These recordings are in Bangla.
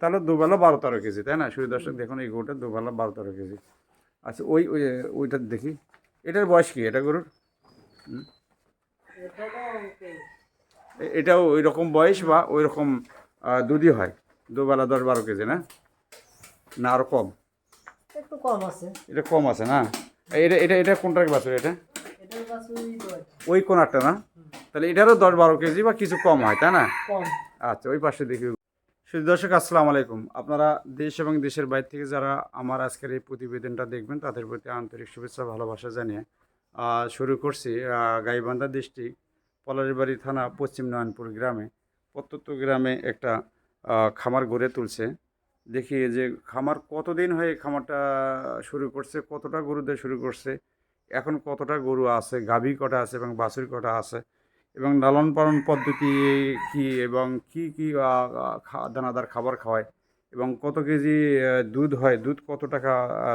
তাহলে দুবেলা বারো তেরো কেজি তাই না? শুধু দর্শক দেখুন এই গরুটা দুবেলা বারো তেরো কেজি। আচ্ছা ওই ওই ওইটা দেখি। এটার বয়স কি এটা গরুর? এটাও ওই রকম বয়স বা ওই রকম দুধই হয়। দুবেলা দশ বারো কেজি না? না আরও কম? একটু কম আছে। এটা কম আছে না? এটা এটা এটা কোনটার বাছুর এটা? ওই কোনারটা না? তাহলে এটারও দশ বারো কেজি বা কিছু কম হয় তাই না? আচ্ছা ওই পাশে দেখি শুধু দর্শক, আসসালামু আলাইকুম। আপনারা দেশ এবং দেশের বাইরে থেকে যারা আমার আজকের এই প্রতিবেদনটা দেখবেন, তাদের প্রতি আন্তরিক শুভেচ্ছা, ভালোবাসা জানিয়ে শুরু করছি গাইবান্ধা ডিস্ট্রিক্ট পলারিবাড়ি থানা, পশ্চিম নয়নপুর গ্রামে। প্রত্যন্ত গ্রামে একটা খামার গড়ে তুলছে। দেখি যে খামার কতদিন হয়ে খামারটা শুরু করছে, কতটা গরু দিয়ে শুরু করছে, এখন কতটা গরু আছে, গাভী কটা আছে এবং বাছুর কটা আছে এবং লালন পালন পদ্ধতি কি এবং কি কি দানাদার খাবার খাওয়ায় এবং কত কেজি দুধ হয়, দুধ কত টাকা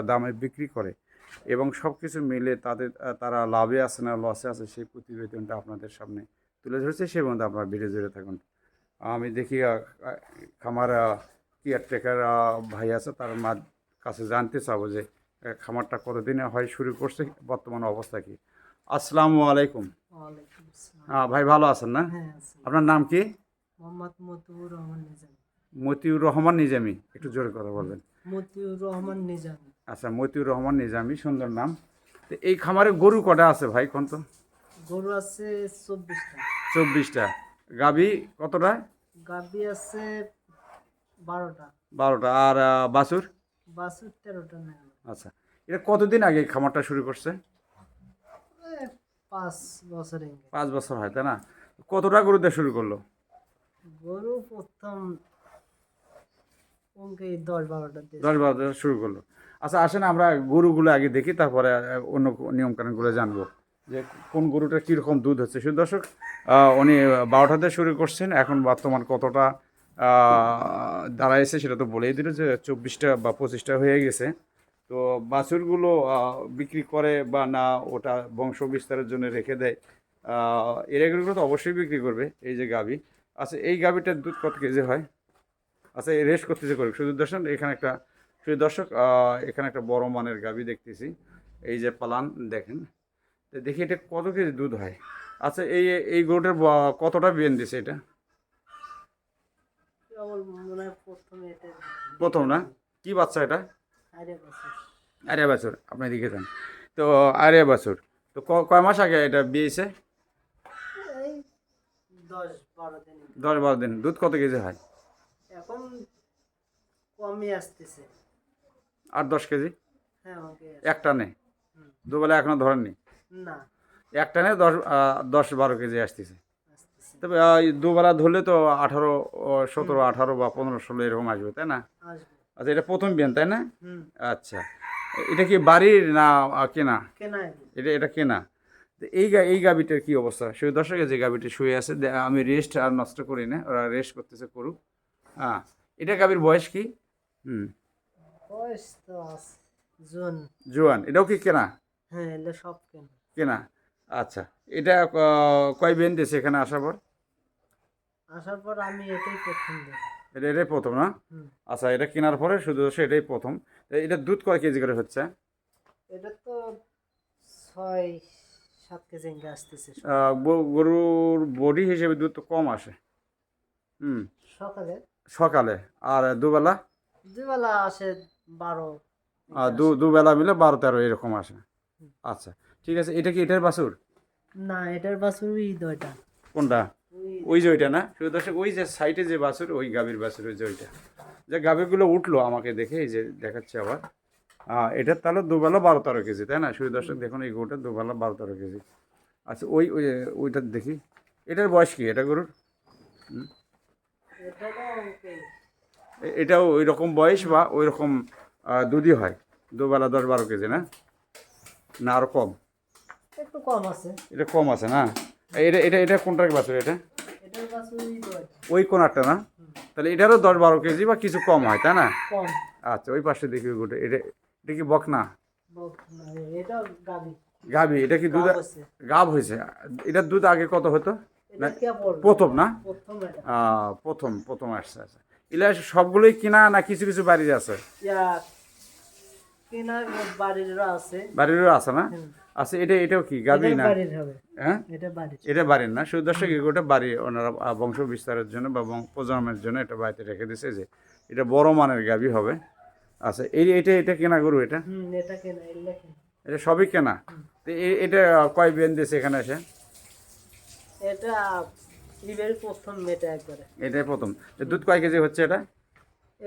দামে বিক্রি করে এবং সব কিছু মিলে তাদের তারা লাভে আছে না লসে আছে সেই প্রতিবেদনটা আপনাদের সামনে তুলে ধরেছে। সেই মধ্যে আপনারা ভিডিও জুড়ে থাকুন। আমি দেখি খামার কেয়ারটেকার ভাই আছে, তার কাছে জানতে চাবো যে খামারটা কতদিনে হয়, শুরু করছে, বর্তমান অবস্থা কি? আসসালামু আলাইকুম। হ্যাঁ ভাই ভালো আছেন না? হ্যাঁ আপনার নাম কি? মোহাম্মদ মতিউর রহমান নিজামী। মতিউর রহমান নিজামি। একটু জোরে কথা বলবেন। মতিউর রহমান নিজামী। আচ্ছা মতিউর রহমান নিজামি সুন্দর নাম। তো এই খামারে গরু কটা আছে ভাই কোন তো? গরু আছে চব্বিশটা। চব্বিশটা। গাবি কতটা? গাবি আছে বারোটা। বারোটা। আর বাছুর? বাছুর তেরোটা আচ্ছা। এটা কতদিন আগে খামারটা শুরু করছে? পাঁচ বছর পাঁচ বছর হয় তাই না? কতটা গরু দিয়ে শুরু করল? গরু প্রথম দশ বারোটা দশ শুরু করল। আচ্ছা আসেন আমরা গরুগুলো আগে দেখি তারপরে অন্য নিয়মকানুনগুলো জানব। যে কোন গরুটা কীরকম দুধ হচ্ছে। শুধু দর্শক উনি বারোটাতে শুরু করছেন এখন বর্তমান কতটা দাঁড়াইছে সেটা তো বলেই দিল যে চব্বিশটা বা পঁচিশটা হয়ে গেছে। তো বাছুরগুলো বিক্রি করে বা না ওটা বংশ বিস্তারের জন্য রেখে দেয় এর এগুলো তো অবশ্যই বিক্রি করবে এই যে গাভী। আচ্ছা এই গাভীটার দুধ কত কেজি হয়? আচ্ছা এই রেস্ট করতেছে করুক শুধু দর্শন এখানে একটা শুধু দর্শক এখানে একটা বড় মানের গাভী দেখতেছি এই যে পালান দেখেন। তো দেখি এটা কত কেজি দুধ হয়? আচ্ছা এই এই গরুটার কতটা বিয়েন দিছে এটা প্রথম না? কি বাচ্চা এটা? আরে বছর। আপনি দিকে যান। তো আরিয়া বাছুর তো কয় মাস আগে এটা বিয়েছে দশ বারো দিন দুধ কত কেজি হয়? এখন কমই আসতেছে। আট দশ কেজি? হ্যাঁ একটা নেই দুবেলা এখনও ধরেননি? না। একটা নেই দশ দশ বারো কেজি আসতেছে। তবে দুবেলা ধরলে তো আঠারো সতেরো আঠারো বা পনেরো ষোলো এরকম আসবে তাই না? আচ্ছা এটা প্রথম বিয়ান তাই না? আচ্ছা এটা কি বাড়ির না কেনা? কেনা এটা এটা কেনা? এই গা এই গাবিটার কি অবস্থা? শুয়ে দর্শকে যে গাবিটি শুয়ে আছে আমি রেস্ট আর নষ্ট করি না ওরা রেস্ট করতেছে করুক। হ্যাঁ এটা গাবির বয়স কি? হুম। বয়স তো আছে জোয়ান। এটাও কি কেনা? হ্যাঁ এলে সব কেনা। কেনা? আচ্ছা এটা কয় বেন দিয়েছে এখানে আসার পর? আসার পর আমি এটাই প্রথম দিই এটা এটাই প্রথম না? আচ্ছা এটা কেনার পরে শুধু এটাই প্রথম। এটা দুধ কয় কেজি করে হচ্ছে? এটা তো ছয় সাত কেজি আসতেছে গরুর বডি হিসেবে দুধ তো কম আসে। হুম। সকালে। সকালে। আর দুবেলা? দুবেলা আসে বারো। আর দু দুবেলা মিলে বারো তেরো এরকম আসে। আচ্ছা ঠিক আছে এটা কি এটার বাছুর? না এটার বাছুর ওই কোনটা? ওই যে ওইটা না? শুধু দর্শক ওই যে সাইডে যে বাছুর ওই গাভীর বাছুর ওই যে ওইটা। যে গাভীগুলো উঠল আমাকে দেখে এই যে দেখাচ্ছে আবার। এটার তাহলে দুবেলা বারো তেরো কেজি তাই না? শুধু দর্শক দেখুন এই গরুটা দুবেলা বারো তেরো কেজি। আচ্ছা ওই ওই ওইটা দেখি। এটার বয়স কি? এটা গরুর? এটাও ওই রকম বয়স বা ওই রকম দুধই হয়। দুবেলা দশ বারো কেজি না? না আরও কম। একটু কম আছে। এটা কম আছে না? এটা এটা এটা কোনটার বাছুর এটা এটার বাছুর ওই দুইটা ওই কোনারটা না? তাহলে এটারও দশ বারো কেজি বা কিছু কম হয় তাই না? আচ্ছা ওই পাশে দেখি গোটে এটা এটা কি বকনা? বক না, এটা গাবি। গাভি এটা কি দুধ গাব গাভ হয়েছে এটার দুধ আগে কত হতো? প্রথম না? প্রথম প্রথম আসছে আচ্ছা। এগুলা সবগুলোই কিনা না কিছু কিছু বাড়ির আছে? বাড়িরও আছে। না। আচ্ছা এটা এটাও কি? গাবি না? হ্যাঁ? এটা বাড়ির। না? শুধু দর্শক এগুলোটা বাড়ি ওনারা বংশ বিস্তারের জন্য বা প্রজন্মের জন্য এটা বাড়িতে রেখে দিছে যে এটা বড় মানের গাবি হবে। আচ্ছা এই এটা এটা কেনা গরু এটা? এটা এটা সবই কেনা? তো এটা কয় বেন দিয়েছে এখানে এসে? এটা প্রথম একবারে। এটাই প্রথম। দুধ কয় কেজি হচ্ছে এটা?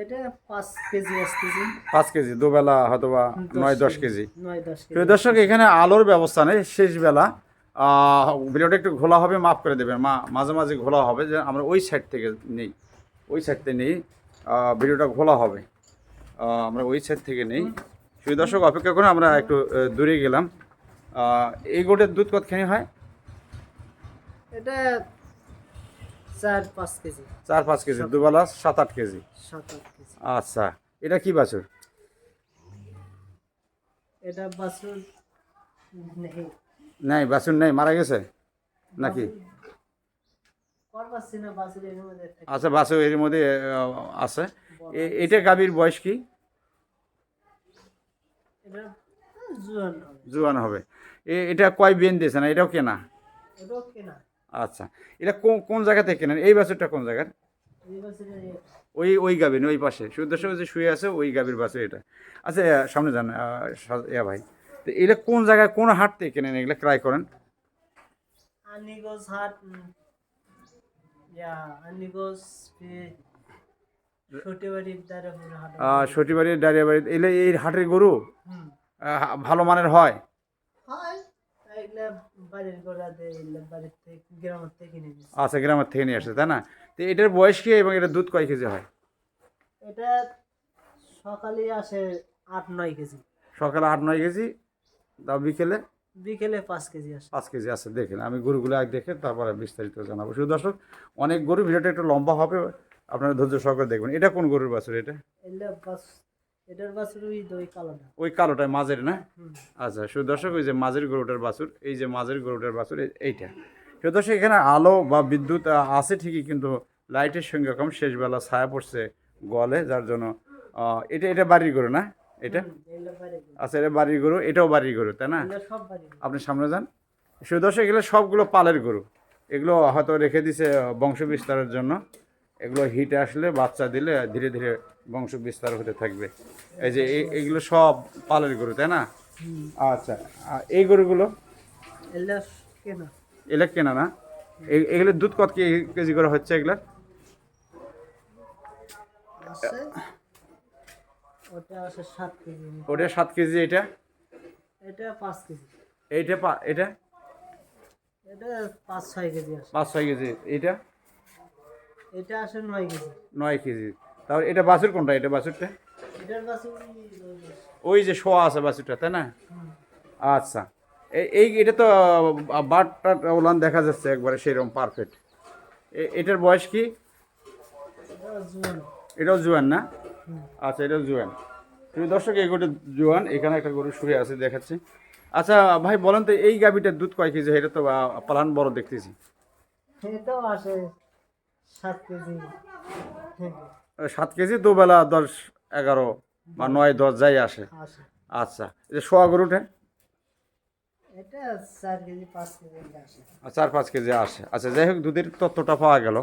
এটা পাঁচ কেজি আসতেছে। পাঁচ কেজি দুবেলা হয়তো বা নয় দশ কেজি। প্রিয় দর্শক এখানে আলোর ব্যবস্থা নেই শেষ বেলা। ভিডিওটা একটু ঘোলা হবে মাফ করে দেবেন। মা মাঝে মাঝে ঘোলা হবে যে আমরা ওই সাইড থেকে নেই। ওই সাইড থেকে নেই। ভিডিওটা ঘোলা হবে। আমরা ওই সাইড থেকে নেই। প্রিয় দর্শক অপেক্ষা করে আমরা একটু দূরে গেলাম। এই গোটের দুধ কতখানি হয়? এটা চার পাঁচ কেজি। চার পাঁচ কেজি দুবেলা সাত আট কেজি। সাত আট কেজি। আচ্ছা এটা কি বাছুর? এটা বাছুর নাই। বাছুর নেই মারা গেছে? নাকি। আচ্ছা বাছুর এর মধ্যে আছে। এটা গাভীর বয়স কি? জুয়ান হবে। এটা কয় বেন দিয়েছে না? এটাও কেনা? এটাও কেনা। আচ্ছা এটা কোন কোন জায়গা থেকে কেনেন এই বাছুরটা কোন জায়গার? ওই ওই গাবিন ওই পাশে। সুদর্শক যে শুয়ে আছে ওই গাভীর বাছুর এটা। আচ্ছা সামনে যান ইয়া ভাই। তো এটা কোন জায়গায় কোন হাট থেকে কেনেন এগুলো ক্রাই করেন? আনিগোজ হাট উম, ইয়া আনিগোজ ছোটে বাড়ির দারাপুর হাট আহ, সটিবাড়ি ডারিয়া বাড়ি এলে এই হাটের গরু? ভালো মানের হয়। আচ্ছা গ্রামের থেকে নিয়ে আসছে তাই না? তো এটার বয়স কি এবং এটা দুধ কয় কেজি হয়? এটা সকালে আসে আট নয় কেজি। সকালে আট নয় কেজি তাও বিকেলে? বিকেলে পাঁচ কেজি আসে। পাঁচ কেজি আছে দেখেন আমি গরুগুলো আগে দেখে তারপরে বিস্তারিত জানাব। শুধু দর্শক অনেক গরু ভিডিওটা একটু লম্বা হবে আপনারা ধৈর্য সহকারে দেখবেন। এটা কোন গরুর বাছুর এটা? এটার বাছুর ওই কালোটা। ওই কালোটায় মাঝের না? আচ্ছা শুধু দর্শক ওই যে মাঝের গরুটার বাছুর এই যে মাঝের গরুটার বাছুর এইটা। শুধু দর্শক এখানে আলো বা বিদ্যুৎ আছে ঠিকই কিন্তু লাইটের সঙ্গে কম শেষবেলা ছায়া পড়ছে গলে যার জন্য এটা এটা বাড়ির গরু না? এটা। আচ্ছা এটা বাড়ির গরু এটাও বাড়ির গরু তাই না। আপনি সামনে যান। শুধু দর্শক এগুলো সবগুলো পালের গরু। এগুলো হয়তো রেখে দিছে বংশ বিস্তারের জন্য। এগুলো হিট আসলে বাচ্চা দিলে ধীরে ধীরে বংশ বিস্তার হতে থাকবে। এই যে এইগুলো সব পালের গরু তাই না? আচ্ছা এই গরুগুলো? এগুলা কেনা। এগুলো না? এ- এগুলোর দুধ কত কেজি করে হচ্ছে এগুলো? ওটা সাত কেজি। এটা? এটা পাঁচ কেজি। এইটা এটা? এটা পাঁচ ছয় কেজি পাঁচ ছয় কেজি। এটা এটা আসে নয় কেজি। নয় কেজি। তাহলে এটা বাছুর কোনটা? এটা বাছুরটা? এটার বাছুর ওই যে শোয়া আছে বাছুরটা তাই না? আচ্ছা। এই এটা তো বারটা ওলান দেখা যাচ্ছে একবারে সেরকম পারফেক্ট এটার বয়স কি? এটা জুয়ান। না? আচ্ছা এটাও জোয়ান। তুমি দর্শক এই গরুটা জোয়ান। এখানে একটা গরু শুয়ে আছে দেখাচ্ছি। আচ্ছা ভাই বলেন তো এই গাবিটার দুধ কয় কেজি? এটা তো পালান বড় দেখতেছি। এটাও আসে সাত কেজি আহ, সাত কেজি দুবেলা দশ এগারো বা নয় দশ যাই আসে। আচ্ছা এই যে শোয়া গরুটা এটা চার পাঁচ কেজি আসে। আচ্ছা যাই হোক দুধের তত্ত্বটা পাওয়া গেল।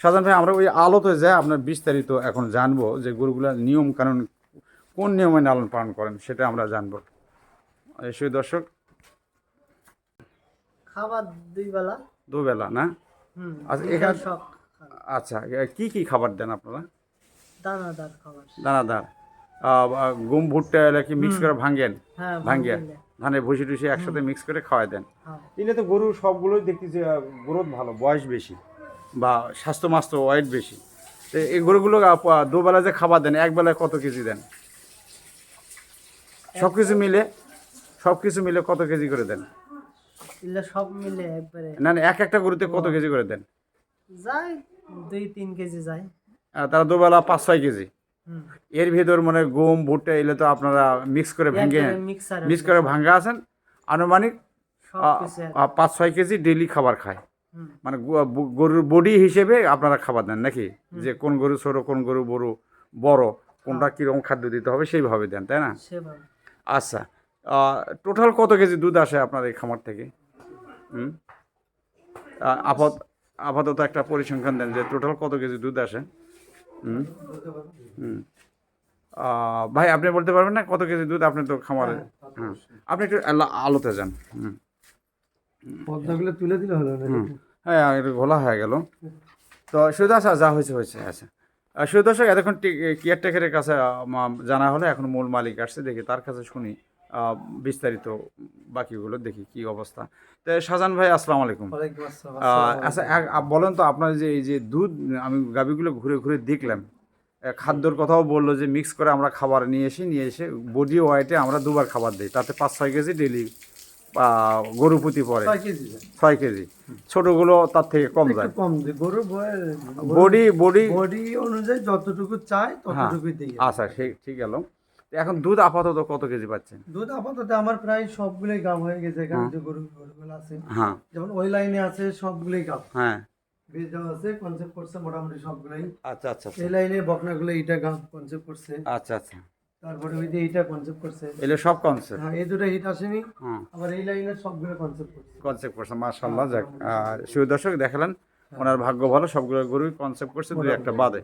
সাধারণ ভাই আমরা ওই আলোতে যাই আপনার বিস্তারিত এখন জানব যে গরুগুলার নিয়ম কানুন কোন নিয়মে লালন পালন করেন সেটা আমরা জানব। এই সেই দর্শক। খাবার দুই বেলা। দুবেলা না? আচ্ছা, এখানে-। আচ্ছা কি কি খাবার দেন আপনারা? দানাদার খাবার। দানাদার। গম ভুট্টা এলা কি মিক্স করে ভাঙেন? হ্যাঁ ভাঙ্গিয়া ভাঙ্গিলে। ধানের ভুসি টুসি একসাথে মিক্স করে খাওয়াই দেন। হ্যাঁ। এলে তো গরু সবগুলোই দেখতেছি গ্রোথ ভালো বয়স বেশি। বা স্বাস্থ্য মাস্ত ওয়েট বেশি। তো এই গরুগুলো দুবেলা যে খাবার দেন এক বেলায় কত কেজি দেন? সব কিছু মিলে সব কিছু মিলে কত কেজি করে দেন? সব মিলে একবারে না না এক একটা গরুতে কত কেজি করে দেন? যায় দুই তিন কেজি যায়। তারা দুবেলা পাঁচ ছয় কেজি। এর ভিতর মানে গম ভুট্টা এলে তো আপনারা মিক্স করে ভেঙে মিক্স করে ভাঙ্গা আছেন। আনুমানিক পাঁচ ছয় কেজি ডেলি খাবার খায়। মানে গরুর বডি হিসেবে আপনারা খাবার দেন নাকি? যে কোন গরু ছোট কোন গরু বড় বড় কোনটা কীরকম খাদ্য দিতে হবে সেইভাবে দেন তাই না? আচ্ছা টোটাল কত কেজি দুধ আসে আপনার এই খামার থেকে? হুম? আপাত আপাতত একটা পরিসংখ্যান দেন যে টোটাল কত কেজি দুধ আসে? হুম? হুম। ভাই আপনি বলতে পারবেন না কত কেজি দুধ আপনি তো খামারে? হ্যাঁ আপনি একটু আলোতে যান। হুম। পদ্মাগুলো তুলে দিলে হলো হুম। হ্যাঁ একটু ঘোলা হয়ে গেল। তো শুধু আচ্ছা যা হয়েছে হয়েছে আচ্ছা। আর শুধু দর্শক এতক্ষণ কেয়ারটেকারের কাছে জানা হলে এখন মূল মালিক আসছে দেখি তার কাছে শুনি। বিস্তারিত বাকিগুলো দেখি কি অবস্থা। তো শাহজান ভাই আসসালামু আলাইকুম। আচ্ছা বলেন তো আপনার যে এই যে দুধ আমি গাবিগুলো ঘুরে ঘুরে দেখলাম খাদ্যর কথাও বলল যে মিক্স করে আমরা খাবার নিয়ে এসে নিয়ে এসে বডি ওয়াইটে আমরা দুবার খাবার দিই। তাতে পাঁচ ছয় কেজি ডেলি গরু প্রতি পড়ে। ছয় কেজি। ছোটগুলো তার থেকে কম যায়। কম গরুর বডি বডি বডি অনুযায়ী যতটুকু চাই হ্যাঁ। ততটুকুই দিই আচ্ছা ঠিক গেল। তো এখন দুধ আপাতত কত কেজি পাচ্ছেন? দুধ আপাতত আমার প্রায় সবগুলোই গাম হয়ে গেছে এখানে যে গরু গরুগুলো আছে। হ্যাঁ। যেমন ওই লাইনে আছে সবগুলোই গাম। হ্যাঁ। দেওয়া আছে কনসেপ্ট করছে মোটামুটি সবগুলোই। আচ্ছা আচ্ছা আচ্ছা। এই লাইনে বকনাগুলো গাম কনসেপ্ট করছে। আচ্ছা আচ্ছা। তারপরে ওই যে এইটা কনসেপ্ট করছে। এগুলো সব কনসেপ্ট হ্যাঁ এই দুটো হিট আসেনি। হ্যাঁ। আবার এই লাইনে সবগুলো কনসেপ্ট করছে। কনসেপ্ট করছে মার্শাল্লাহ যাক। আর শুধু দর্শক দেখালেন ওনার ভাগ্য ভালো সবগুলো গরুই কনসেপ্ট করছে দুই একটা বাদে।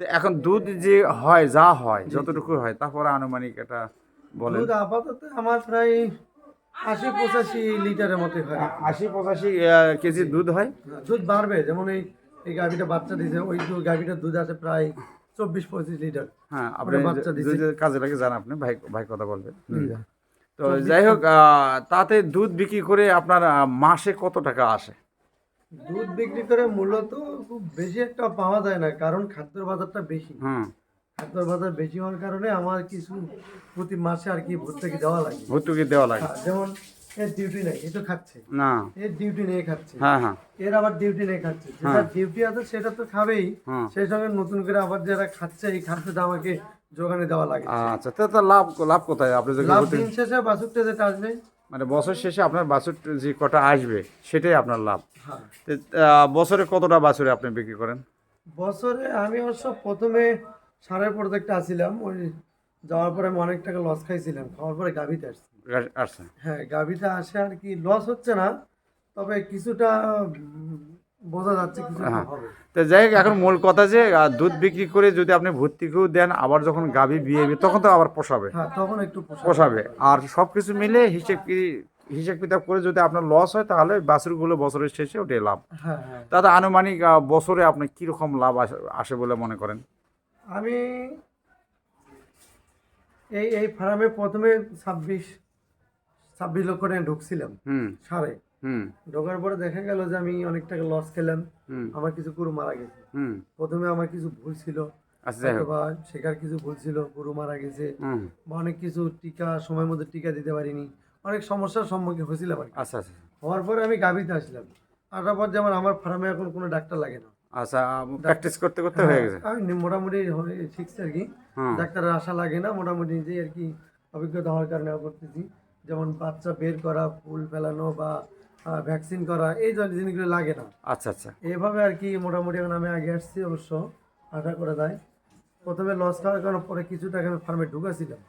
তো এখন দুধ যে হয় যা হয় যতটুকু হয় তারপরে আনুমানিক এটা বলেন। দুধ আপাতত আমার প্রায় আশি পঁচাশি লিটারের মতো হয়। আশি পঁচাশি কেজি দুধ হয়? দুধ বাড়বে যেমন এই এই গাভিটা বাচ্চা দিয়েছে ওই গাভিটার দুধ আছে প্রায় চব্বিশ পঁচিশ লিটার। হ্যাঁ আপনি বাচ্চা। কাজে লাগে জান আপনি ভাই ভাই কথা বলবেন। তো যাই হোক তাতে দুধ বিক্রি করে আপনার মাসে কত টাকা আসে? দুধ বিক্রি করে মূলত খুব বেশি একটা পাওয়া যায় না কারণ খাদ্যর বাজারটা বেশি। হুম খাদ্যর বাজার বেশি হওয়ার কারণে আমার কিছু প্রতি মাসে আর কি ভর্তুকি দেওয়া লাগে। ভর্তুকি দেওয়া লাগে। হ্যাঁ, যেমন এর ডিউটি নেই এ তো খাচ্ছে। না। এর ডিউটি নিয়ে খাচ্ছে। হ্যাঁ হ্যাঁ। এর আবার ডিউটি নেই খাচ্ছে। যেটা ডিউটি আছে সেটা তো খাবেই। সেই সঙ্গে নতুন করে আবার যারা খাচ্ছে এই খাদ্যটা আমাকে যোগানে দেওয়া লাগে। আচ্ছা তো লাভ লাভ কোথায়? আপনি যদি লাভ দিন শেষে বাছুরটা যেটা আসবে মানে বছর শেষে আপনার বাছুর যে কটা আসবে সেটাই আপনার লাভ। হ্যাঁ। বছরে কতটা বাছুরে আপনি বিক্রি করেন? বছরে আমি অবশ্য প্রথমে সারের প্রত্যেকটা আসছিলাম ওই যাওয়ার পরে আমি অনেক টাকা লস খাইছিলাম খাওয়ার পরে গাভিতে আসছি। আসছে হ্যাঁ গাভিতে আসে আর কি লস হচ্ছে না তবে কিছুটা বোঝা যাচ্ছে হ্যাঁ। তো যাই হোক এখন মূল কথা যে দুধ বিক্রি করে যদি আপনি ভর্তিকেও দেন আবার যখন গাভী বিয়ে তখন তো আবার পোষাবে। হ্যাঁ তখন একটু পোষাবে। আর সব কিছু মিলে হিসেব কি- হিসেব কিতাব করে যদি আপনার লস হয় তাহলে বাছুরগুলো বছরের শেষে ওটাই লাভ। হ্যাঁ হ্যাঁ। তাতে আনুমানিক বছরে আপনি কীরকম লাভ আসে বলে মনে করেন? আমি এই এই ফার্মে প্রথমে ছাব্বিশ ছাব্বিশ লক্ষ টাকা ঢুকছিলাম হুম। হুম ঢোকার পরে দেখা গেল যে আমি অনেক টাকা লস খেলাম। আমার কিছু গরু মারা গেছে। প্রথমে আমার কিছু ভুল ছিল। আচ্ছা অথবা শেখার কিছু ভুল ছিল গরু মারা গেছে। বা অনেক কিছু টিকা সময় মতো টিকা দিতে পারিনি। অনেক সমস্যার সম্মুখীন হয়েছিলাম আর কি। আচ্ছা আচ্ছা হওয়ার পরে আমি গাভিতে আসলাম। আসার পর যেমন আমার ফার্মে এখন কোনো ডাক্তার লাগে না। আচ্ছা প্র্যাকটিস করতে করতে হয়ে গেছে? আমি মোটামুটি শিখছি আর কি। ডাক্তারের আশা লাগে না মোটামুটি নিজেই আর কি অভিজ্ঞতা হওয়ার কারণে করতেছি। যেমন বাচ্চা বের করা ফুল ফেলানো বা ভ্যাকসিন করা এই জিনিসগুলো লাগে না। আচ্ছা আচ্ছা। এইভাবে আর কি মোটামুটি এখন আমি আগে আসছি অবশ্য আশা করে দেয় প্রথমে লস খাওয়ার কারণে পরে কিছু টাকা আমি ফার্মে ঢুকেছিলাম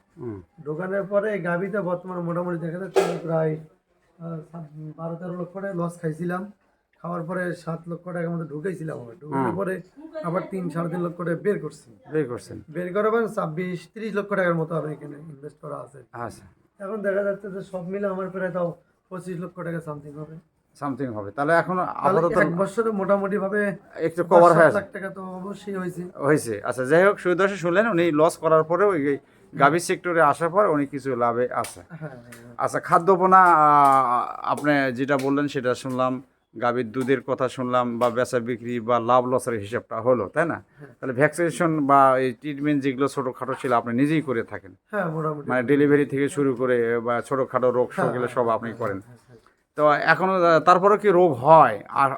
ঢোকানোর পরে গাভিতে বর্তমানে মোটামুটি দেখা যাচ্ছে প্রায় বারো তেরো লক্ষ টাকা লস খাইছিলাম। খাওয়ার পরে সাত লক্ষ টাকার মধ্যে ঢুকেছিলাম আমার ঢুকানোর পরে আবার তিন সাড়ে তিন লক্ষ টাকা বের করছি। বের করছেন। বের করার পর ছাব্বিশ তিরিশ লক্ষ টাকার মতো আমি এখানে ইনভেস্ট করা আছে। আচ্ছা। এখন দেখা যাচ্ছে যে সব মিলে আমার প্রায় তাও পঁচিশ লক্ষ টাকা সামথিং হবে। সামথিং হবে। তাহলে এখন আপাতত এক বছরে মোটামুটি ভাবে একটু কভার হয়ে লাখ টাকা তো অবশ্যই হয়েছে। হয়েছে। আচ্ছা যাই হোক সুদর্শন শুনলেন উনি লস করার পরে ওই গাভী সেক্টরে আসার পর অনেক কিছু লাভে আছে। হ্যাঁ হ্যাঁ। আচ্ছা খাদ্যপনা আপনি যেটা বললেন সেটা শুনলাম। গাভীর দুধের কথা শুনলাম বা বেচা বিক্রি বা লাভ লসের হিসাবটা হলো তাই না? তাহলে ভ্যাকসিনেশন বা এই ট্রিটমেন্ট যেগুলো ছোটোখাটো ছিল আপনি নিজেই করে থাকেন। হ্যাঁ মানে ডেলিভারি থেকে শুরু করে বা ছোটোখাটো রোগ হ্যাঁ, সব আপনি করেন। তো এখনও তারপরে কি রোগ হয়? আর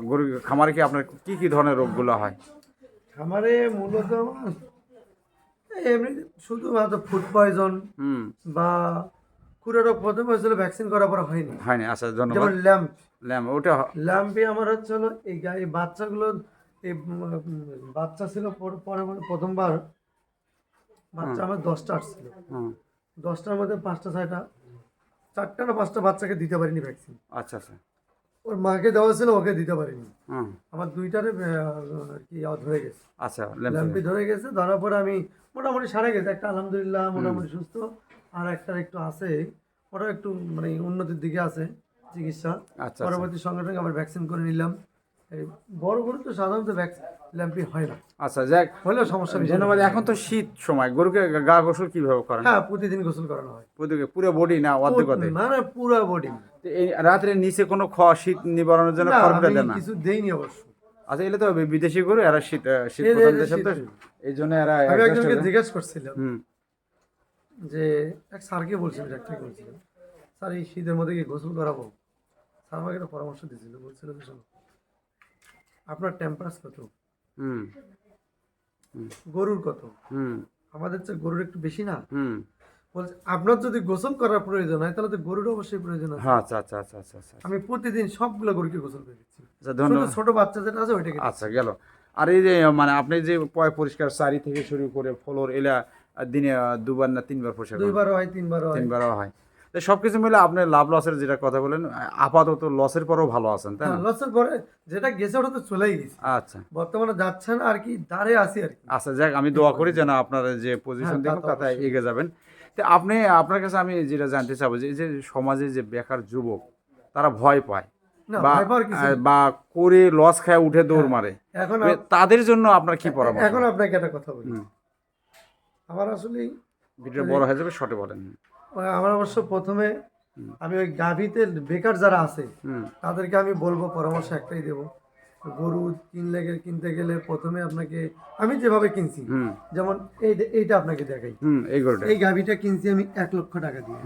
গরু খামারে কি আপনার কি কি ধরনের রোগগুলো হয়? খামারে মূলত এমনি শুধুমাত্র ফুড পয়জন বা খুঁড়ো রোগ প্রথমে হয়েছিল ভ্যাকসিন করার পর হয়নি। হয়নি আচ্ছা ধন্যবাদ। যেমন ল্যাম্প। ল্যাম্প ওটা ল্যাম্পে আমার হচ্ছে হলো এই এই বাচ্চাগুলো এই বাচ্চা ছিল পর- পরে পরে প্রথমবার। বাচ্চা আমার দশটা আসছিল দশটার মধ্যে পাঁচটা ছয়টা চারটা না পাঁচটা বাচ্চাকে দিতে পারিনি ভ্যাকসিন আচ্ছা আচ্ছা। ওর মাকে দেওয়া ছিল ওকে দিতে পারিনি। আমার দুইটারে কি ধরে গেছে। আচ্ছা ল্যাম্প ল্যাম্পি ধরে গেছে ধরার পরে আমি মোটামুটি সারা গেছে। একটা আলহামদুলিল্লাহ মোটামুটি সুস্থ। আর একটা একটু আছে ওটা একটু মানে উন্নতির দিকে আছে চিকিৎসা। আচ্ছা আচ্ছা। পরবর্তী সঙ্গে সঙ্গে আবার ভ্যাকসিন করে নিলাম। বড় গরু তো সাধারণত ভ্যাকসিন ল্যাম্পি হয় না। আচ্ছা যাক। হলেও সমস্যা বেশি ধন্যবাদ। এখন তো শীত সময় গরুকে গা গোসল কীভাবে করেন? হ্যাঁ প্রতিদিন গোসল করানো হয়। পুরো- পুরো বডি না অর্ধেক অর্ধেক? না না পুরো বডি এই রাত্রে নিচে কোনো খাওয়া শীত নিবারণের জন্য খড়টা দেন না? কিছু দেইনি অবশ্য। আচ্ছা এলে তো বিদেশি গরু এরা শীত শীত প্রধান দেশের তো এই জন্য এরা আমি একজনকে জিজ্ঞেস করছিলাম। যে এক স্যারকে বলছিলাম ডাক্তারকে বলছিলাম স্যার এই শীতের মধ্যে কি গোসল করাবো? স্যার আমাকে একটা পরামর্শ দিয়েছিল বলছিল যে শোনো আপনার টেম্পারেচার কত? হুম। গরুর কত? হুম। আমাদের চেয়ে গরুর একটু বেশি না? হুম। বলছে আপনার যদি গোসল করার প্রয়োজন হয় তাহলে তো গরুর অবশ্যই প্রয়োজন আছে। হ্যাঁ আচ্ছা আচ্ছা আচ্ছা আচ্ছা আচ্ছা। আমি প্রতিদিন সবগুলো গরুকে গোসল করে দিচ্ছি। আচ্ছা ধন্যবাদ। ছোট বাচ্চা যেটা আছে ওইটাকে আচ্ছা গেল। আর এই যে মানে আপনি যে পয় পরিষ্কার চারি থেকে শুরু করে ফলোর এলা দিনে দুবার না তিনবার পরিষ্কার দুইবারও হয় তিনবারও হয়। তিনবারও হয়। তো সব কিছু মিলে আপনি লাভ লসের যেটা কথা বলেন আপাতত লসের পরেও ভালো আছেন তাই না? হ্যাঁ, লসের পরে যেটা গেছে ওটা তো চলেই গেছে। আচ্ছা। বর্তমানে যাচ্ছে না আর কি দাঁড়ে আছি আর কি। আচ্ছা যাক আমি দোয়া করি যেন আপনার যে পজিশন হ্যাঁ, দেখুন তাতে। এগিয়ে যাবেন। তো আপনি আপনার কাছে আমি যেটা জানতে চাবো যে এই যে সমাজে যে বেকার যুবক তারা ভয় পায় না বা করে লস খায় উঠে দৌড় মারে। এখন তাদের জন্য আপনার কি পরামর্শ? এখন আপনাকে একটা কথা বলি। আমার আসলে ভিডিও বড় হয়ে যাবে শর্টে বলেন। আমার অবশ্য প্রথমে আমি ওই গাভীতে বেকার যারা আছে তাদেরকে আমি বলব পরামর্শ একটাই দেবো। গরু কিনলে কিনতে গেলে প্রথমে আপনাকে আমি যেভাবে কিনছি যেমন এই এইটা আপনাকে দেখাই। এই গরুটা। এই গাভীটা কিনছি আমি এক লক্ষ টাকা দিয়ে।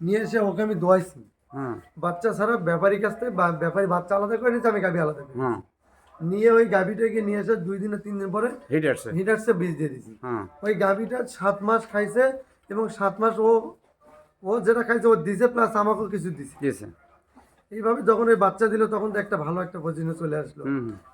নিয়ে এসে ওকে আমি দোয়াইছি। হুম বাচ্চা ছাড়া ব্যাপারীর কাছ থেকে বা- ব্যাপারী বাচ্চা আলাদা করে নিয়েছে আমি গাভী আলাদা করে হুম নিয়ে ওই গাভীটাকে নিয়ে এসে দুই দিন তিন দিন পরে হিট আসছে হিটারসে বীজ দিয়ে দিছি হ্যাঁ। ওই গাভীটা সাত মাস খাইছে এবং সাত মাস ও ও যেটা খাইছে ও দিছে প্লাস আমাকেও কিছু দিছে। কি এইভাবে যখন ওই বাচ্চা দিল তখন তো একটা ভালো একটা পজিশনে চলে আসলো।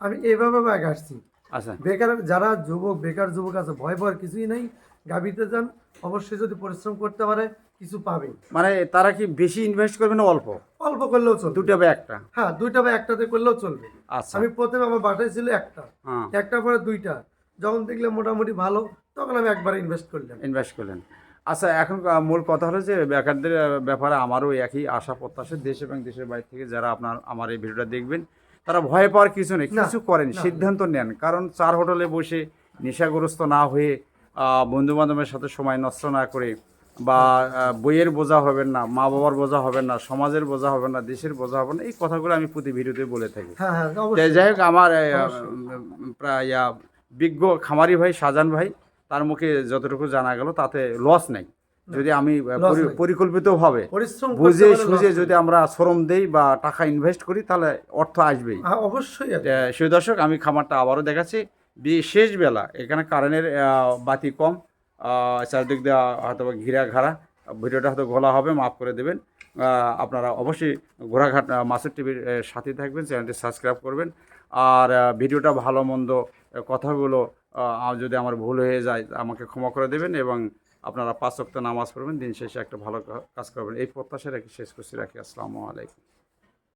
আমি এইভাবে আগে আসছি। আচ্ছা। বেকার যারা যুবক বেকার যুবক আছে ভয় পাওয়ার কিছুই নাই। গাভীতে যান অবশ্যই যদি পরিশ্রম করতে পারে কিছু পাবে মানে তারা কি বেশি ইনভেস্ট করবে না অল্প? অল্প করলেও চলবে। দুটা বা একটা? হ্যাঁ দুইটা বা একটাতে করলেও চলবে। আচ্ছা। আমি প্রথমে আমার বাসায় ছিল একটা। হ্যাঁ। একটা পরে দুইটা। যখন দেখলে মোটামুটি ভালো তখন আমি একবার ইনভেস্ট করলাম। ইনভেস্ট করলেন। আচ্ছা এখন মূল কথা হলো যে বেকারদের ব্যাপারে আমারও একই আশা প্রত্যাশা দেশ এবং দেশের বাইরে থেকে যারা আপনার আমার এই ভিডিওটা দেখবেন তারা ভয় পাওয়ার কিছু নেই। কিছু করেন সিদ্ধান্ত নেন। কারণ চার হোটেলে বসে নেশাগ্রস্ত না হয়ে বন্ধু বান্ধবের সাথে সময় নষ্ট না করে বা বইয়ের বোঝা হবেন না মা বাবার বোঝা হবেন না সমাজের বোঝা হবে না দেশের বোঝা হবে না এই কথাগুলো আমি প্রতি ভিডিওতে বলে থাকি। হ্যাঁ হ্যাঁ যাই হোক আমার প্রায় বিজ্ঞ খামারি ভাই শাহজান ভাই তার মুখে যতটুকু জানা গেল তাতে লস নেই। যদি আমি পরিকল্পিতভাবে বুঝে সুঝে যদি আমরা শ্রম দেই বা টাকা ইনভেস্ট করি তাহলে অর্থ আসবেই। হ্যাঁ, অবশ্যই সেই দর্শক আমি খামারটা আবারও দেখাচ্ছি। শেষ বেলা এখানে কারেন্টের বাতি কম চারদিক দিয়ে হয়তো ঘিরা ঘাড়া ভিডিওটা হয়তো গলা হবে, মাফ করে দেবেন। আপনারা অবশ্যই ঘোরাঘাট মাসুর টিভির সাথে থাকবেন, চ্যানেলটি সাবস্ক্রাইব করবেন। আর ভিডিওটা ভালো, মন্দ কথাগুলো যদি আমার ভুল হয়ে যায়, আমাকে ক্ষমা করে দেবেন এবং আপনারা পাঁচ ওয়াক্ত নামাজ পড়বেন, দিন শেষে একটা ভালো কাজ করবেন। এই প্রত্যাশা রেখে শেষ করছি, রাখি। আসসালামু আলাইকুম।